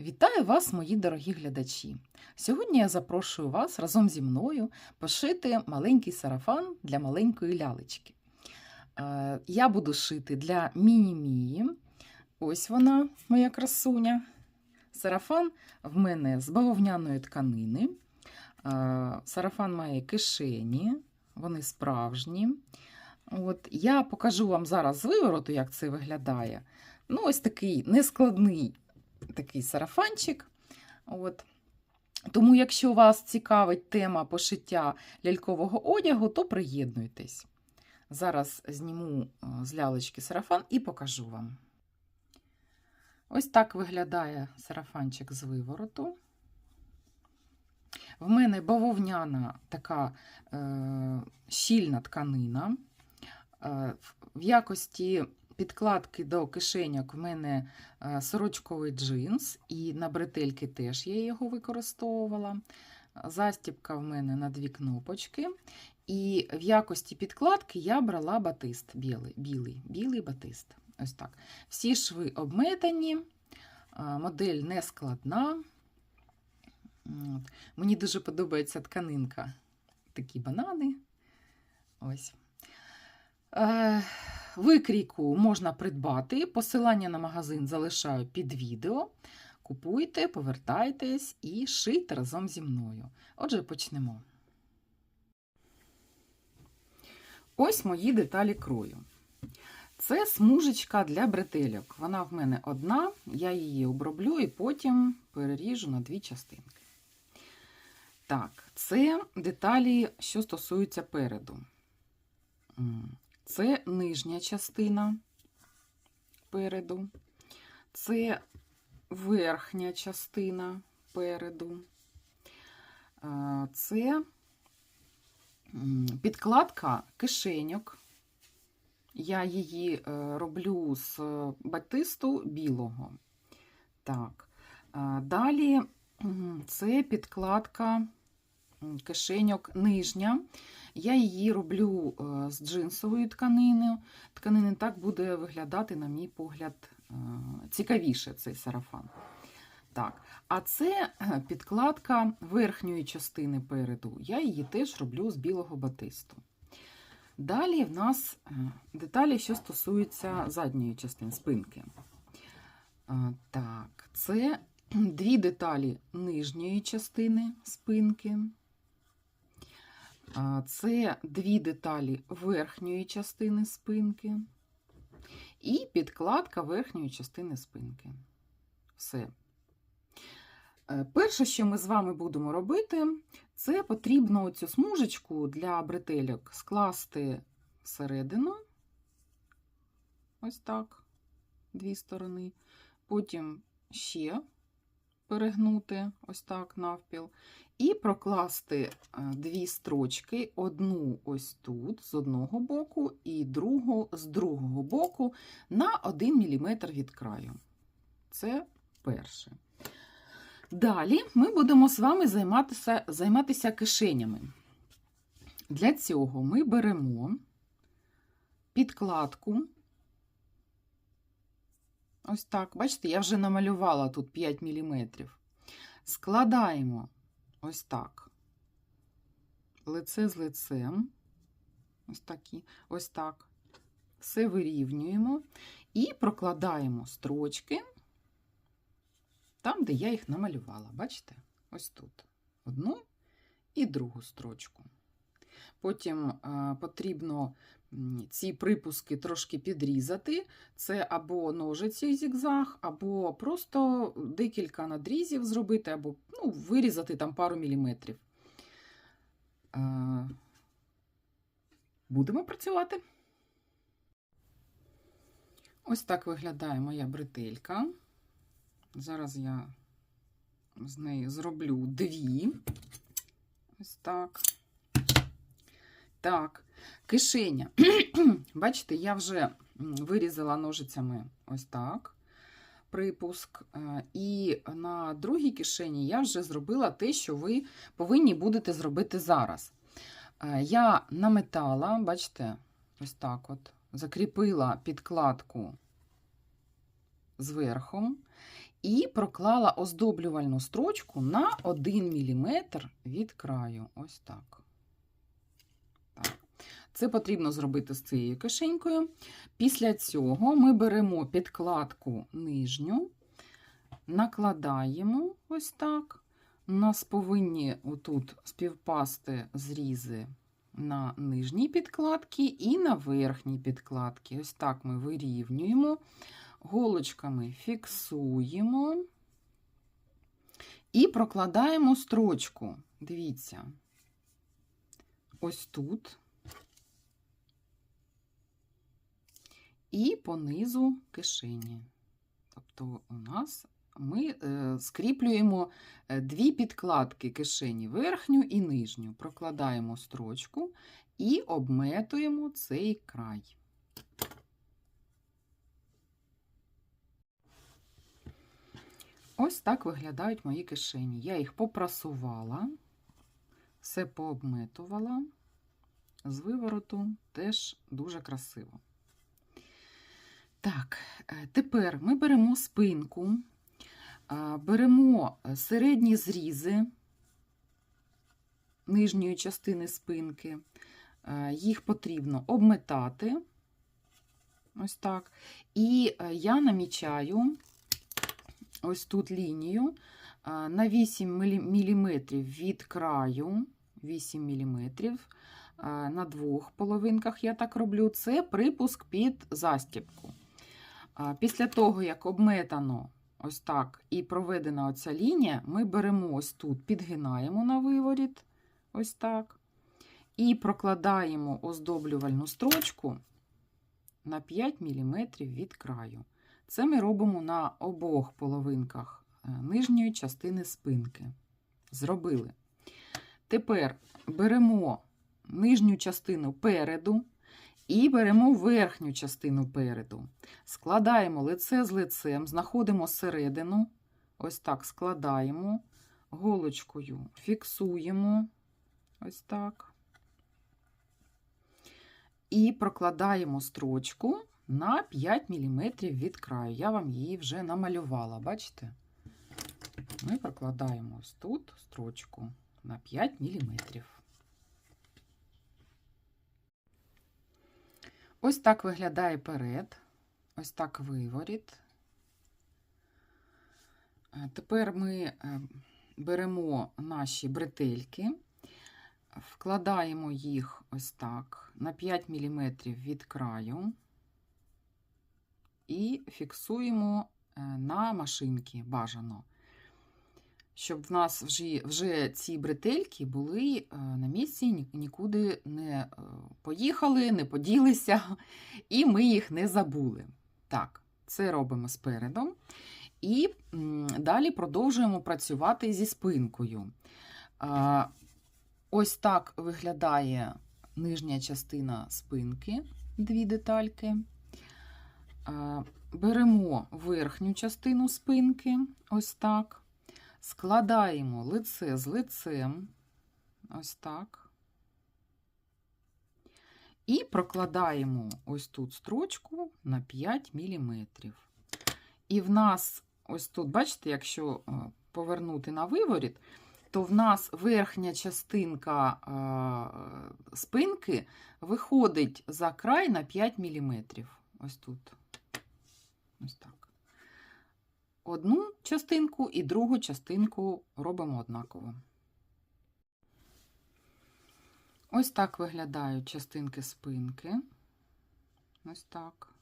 Вітаю вас, мої дорогі глядачі! Сьогодні я запрошую вас разом зі мною пошити маленький сарафан для маленької лялечки. Е, Я буду шити для міні-мії. Ось вона, моя красуня. Сарафан в мене з бавовняної тканини. Е, Сарафан має кишені, вони справжні. От, я покажу вам зараз з вивороту, як це виглядає. Ну, ось такий нескладний такий сарафанчик. От. Тому, якщо вас цікавить тема пошиття лялькового одягу, то приєднуйтесь. Зараз зніму е, з лялечки сарафан і покажу вам. Ось так виглядає сарафанчик з вивороту. В мене бавовняна така е, щільна тканина. Е, в якості підкладки до кишеньок в мене е, сорочковий джинс, і на бретельки теж я його використовувала. Застібка в мене на дві кнопочки. І в якості підкладки я брала батист білий, білий, білий батист. Ось так. Всі шви обметані, е, модель не складна. От. Мені дуже подобається тканинка. Такі банани. Ось. Е, Викрійку можна придбати. Посилання на магазин залишаю під відео. Купуйте, повертайтесь і шийте разом зі мною. Отже, почнемо. Ось мої деталі крою. Це смужечка для бретельок. Вона в мене одна, я її оброблю і потім переріжу на дві частинки. Так, це деталі, що стосуються переду. Це нижня частина переду, це верхня частина переду, це підкладка кишеньок. Я її е, роблю з батисту білого. Так. Далі це підкладка кишеньок нижня. Я її роблю е, з джинсовою тканиною. Тканини так буде виглядати, на мій погляд, е, цікавіше цей сарафан. Так. А це е, підкладка верхньої частини переду. Я її теж роблю з білого батисту. Далі в нас деталі, що стосуються задньої частини спинки. Так, це дві деталі нижньої частини спинки. Це дві деталі верхньої частини спинки і підкладка верхньої частини спинки. Все. Е, перше, що ми з вами будемо робити, це потрібно цю смужечку для бретельок скласти всередину, ось так, дві сторони, потім ще перегнути ось так навпіл, і прокласти е, дві строчки, одну ось тут, з одного боку, і другу з другого боку на 1 мм від краю. Це перше. Далі ми будемо з вами займатися, займатися кишенями. Для цього ми беремо підкладку. Ось так, бачите, я вже намалювала тут 5 мм. Складаємо ось так. Лице з лицем. Ось такі, ось так. Все вирівнюємо і прокладаємо строчки там, де я їх намалювала. Бачите? Ось тут. Одну і другу строчку. Потім а, потрібно ці припуски трошки підрізати. Це або ножиці зігзаг, або просто декілька надрізів зробити, або ну, вирізати там пару міліметрів. Будемо працювати. Ось так виглядає моя бретелька. Зараз я з неї зроблю дві. Ось так. Так, кишеня. Бачите, я вже вирізала ножицями ось так припуск. Е, і на другій кишені я вже зробила те, що ви повинні будете зробити зараз. Е, я наметала, бачите, ось так от, закріпила підкладку зверху. і проклала оздоблювальну строчку на 1 мм від краю. Ось так. так. Це потрібно зробити з цією кишенькою. Після цього ми беремо підкладку нижню, накладаємо ось так. У нас повинні отут співпасти зрізи на нижній підкладці і на верхній підкладці. Ось так ми вирівнюємо, голочками фіксуємо і прокладаємо строчку. Дивіться, ось тут. І по низу кишені. Тобто у нас ми е, скріплюємо е, дві підкладки кишені верхню і нижню, прокладаємо строчку і обметуємо цей край. Ось так виглядають мої кишені. Я їх попрасувала, все пообметувала, з вивороту теж дуже красиво. Так, е, тепер ми беремо спинку, беремо середні зрізи нижньої частини спинки, їх потрібно обметати. Ось так. І е, я намічаю ось тут лінію на 8 мм від краю, 8 мм. На двох половинках я так роблю, це припуск під застібку. Після того, як обметано ось так і проведена оця лінія, ми беремо ось тут, підгинаємо на виворіт, ось так, і прокладаємо оздоблювальну строчку на 5 мм від краю. Це ми робимо на обох половинках е, нижньої частини спинки. Зробили. Тепер беремо нижню частину переду. І беремо верхню частину переду. Складаємо лице з лицем, знаходимо середину, ось так складаємо, голочкою фіксуємо, ось так. І прокладаємо строчку на 5 мм від краю. Я вам її вже намалювала, бачите? Ми прокладаємо ось тут строчку на 5 мм. Ось так виглядає перед, ось так виворіт. Е, тепер ми е, беремо наші бретельки, вкладаємо їх ось так на 5 мм від краю і фіксуємо е, на машинки бажано щоб в нас вже вже ці бретельки були е, на місці, нікуди не е, поїхали, не поділися, і ми їх не забули. Так, це робимо спереду. І далі продовжуємо працювати зі спинкою. Ось так виглядає нижня частина спинки, дві детальки. Беремо верхню частину спинки, ось так складаємо лице з лицем, ось так, і прокладаємо ось тут строчку на 5 мм. І в нас, ось тут, бачите, якщо е, повернути на виворіт, то в нас верхня частинка е, спинки виходить за край на 5 мм. Ось тут. Ось так одну частинку і другу частинку робимо однаково. Ось так виглядають частинки спинки. Ось так.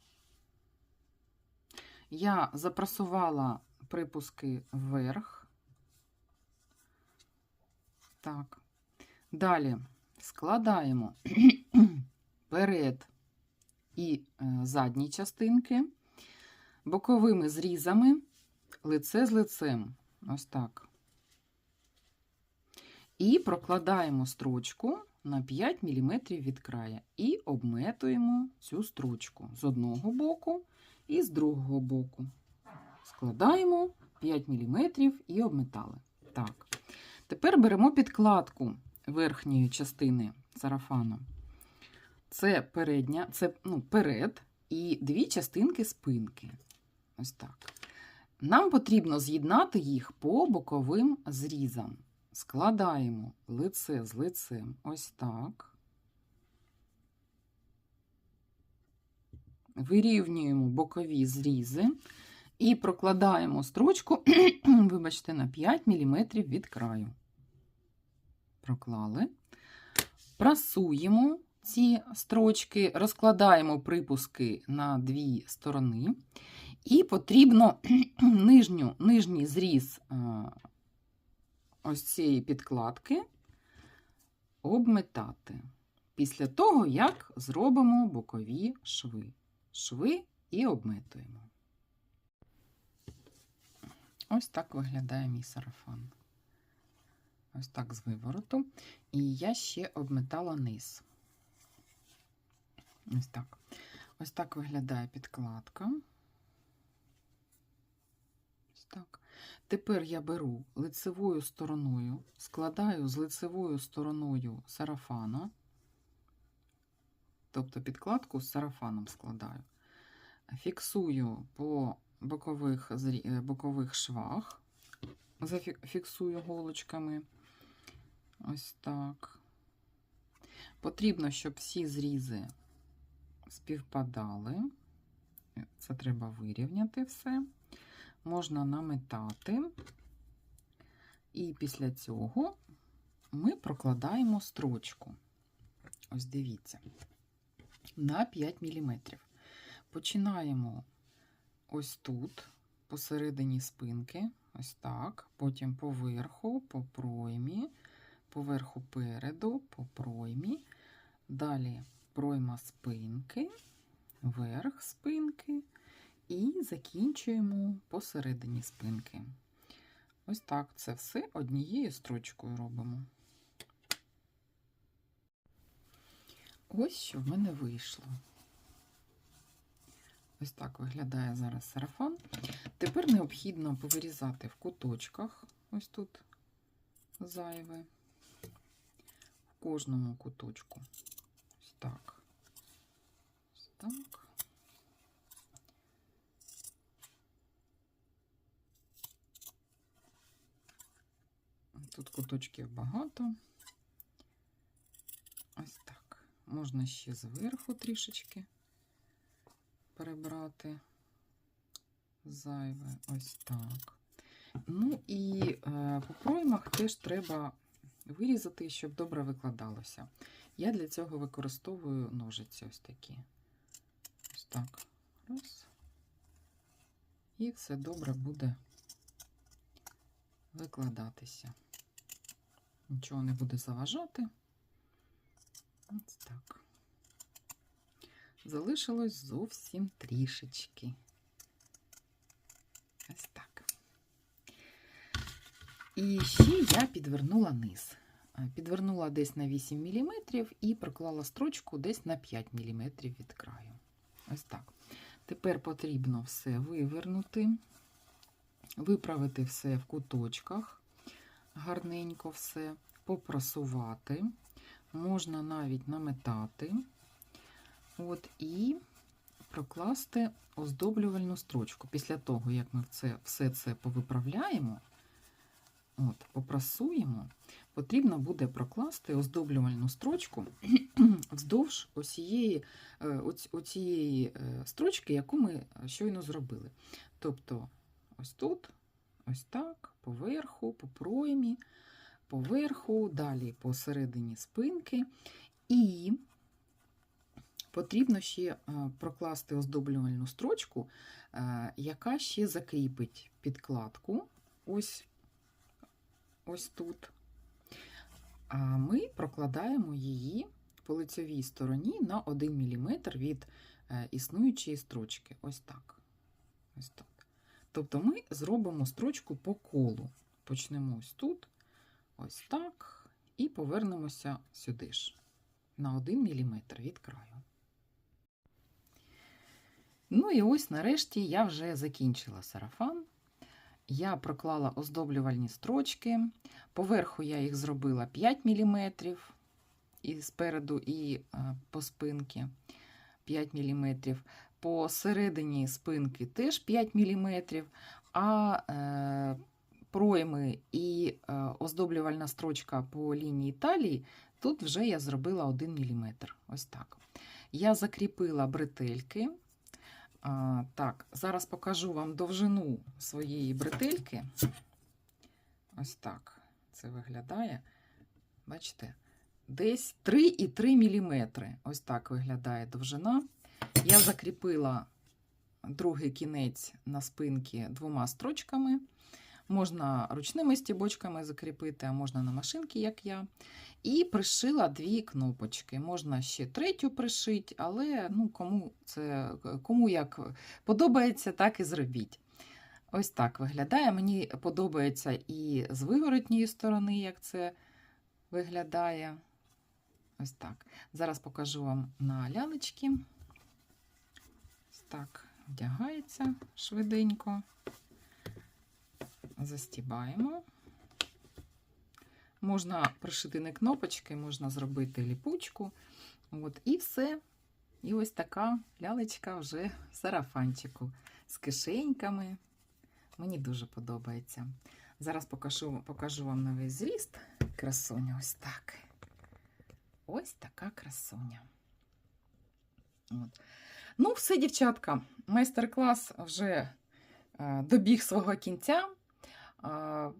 Я запрасувала припуски вверх. Так. Далі складаємо перед і е, задні частинки боковими зрізами лице з лицем. Ось так. І прокладаємо строчку на 5 мм від края і обметуємо цю строчку з одного боку і з другого боку. Складаємо 5 мм і обметали. Так. Тепер беремо підкладку верхньої частини сарафану. Це передня, це ну, перед і дві частинки спинки. Ось так. Нам потрібно з'єднати їх по боковим зрізам. Складаємо лице з лицем ось так. Вирівнюємо бокові зрізи і прокладаємо строчку, вибачте, на 5 мм від краю. Проклали. Прасуємо ці строчки, розкладаємо припуски на дві сторони. І потрібно нижню, нижній зріз ось цієї підкладки обметати. Після того, як зробимо бокові шви. Шви і обметуємо. Ось так виглядає мій сарафан. Ось так з вивороту. І я ще обметала низ. Ось так. Ось так виглядає підкладка. Так. Тепер я беру лицевою стороною, складаю з лицевою стороною сарафана, тобто підкладку з сарафаном складаю, фіксую по бокових, е, бокових швах, зафіксую голочками. Ось так. Потрібно, щоб всі зрізи співпадали. Це треба вирівняти все. Можна наметати. І після цього ми прокладаємо строчку. Ось дивіться, на 5 мм. Починаємо ось тут, посередині спинки, ось так, потім поверху, по проймі, поверху переду, по проймі, далі пройма спинки, верх спинки і закінчуємо посередині спинки. Ось так це все однією строчкою робимо. Ось що в мене вийшло. Ось так виглядає зараз сарафан. Тепер необхідно повирізати в куточках, ось тут зайве, в кожному куточку. Ось так. Ось так. Тут куточків багато. Ось так. Можна ще зверху трішечки перебрати зайве. Ось так. Ну і е, по проймах теж треба вирізати, щоб добре викладалося. Я для цього використовую ножиці ось такі. Ось так. Раз. І все добре буде викладатися. Нічого не буде заважати. Ось так. Залишилось зовсім трішечки. Ось так. І ще я підвернула низ. Е, Підвернула десь на 8 мм і проклала строчку десь на 5 мм від краю. Ось так. Тепер потрібно все вивернути, виправити все в куточках, гарненько все, попрасувати, можна навіть наметати. От, і прокласти оздоблювальну строчку. Після того, як ми це, все це повиправляємо, от, попрасуємо, потрібно буде прокласти оздоблювальну строчку вздовж е, оцієї е, строчки, яку ми щойно зробили. Тобто, ось тут, ось так, поверху, по проймі, поверху, далі посередині спинки. І потрібно ще е, прокласти оздоблювальну строчку, е, яка ще закріпить підкладку. Ось, ось тут. А ми прокладаємо її по лицевій стороні на 1 мм від е, існуючої строчки. Ось так. Ось так. Тобто ми зробимо строчку по колу. Почнемо ось тут, ось так, і повернемося сюди ж, на 1 мм від краю. Ну і ось нарешті я вже закінчила сарафан. Я проклала оздоблювальні строчки. Поверху я їх зробила 5 мм і спереду, і е, по спинки 5 мм. Посередині спинки теж 5 мм, а е, пройми і е, оздоблювальна строчка по лінії талії, тут вже я зробила 1 мм. Ось так. Я закріпила бретельки. Так, зараз покажу вам довжину своєї бретельки. Ось так це виглядає. Бачите? Десь 3,3 мм. Ось так виглядає довжина. Я закріпила другий кінець на спинці двома строчками. Можна ручними стібочками закріпити, а можна на машинці, як я. І пришила дві кнопочки. Можна ще третю пришити, але ну, кому, це, кому як подобається, так і зробіть. Ось так виглядає. Мені подобається і з виворотньої сторони, як це виглядає. Ось так. Зараз покажу вам на лялечки. Так вдягається швиденько. Застібаємо. Можна пришити не кнопочки, можна зробити ліпучку. От, і все. І ось така лялечка вже в сарафанчику з кишеньками. Мені дуже подобається. Зараз покажу, покажу вам новий зріст. Красуня, ось так. Ось така красуня. От. Ну, все, дівчатка, майстер-клас вже е, добіг свого кінця. Е,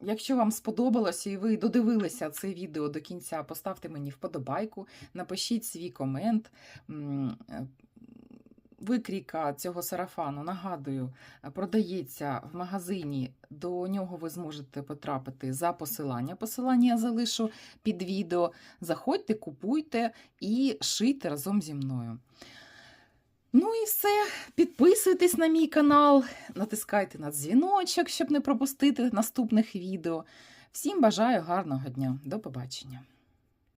Якщо вам сподобалося і ви додивилися це відео до кінця, поставте мені вподобайку, напишіть свій комент. Е, Викрійка цього сарафану, нагадую, продається в магазині. До нього ви зможете потрапити за посилання. Посилання я залишу під відео. Заходьте, купуйте і шийте разом зі мною. Ну і все. Підписуйтесь на мій канал, натискайте на дзвіночок, щоб не пропустити наступних відео. Всім бажаю гарного дня. До побачення!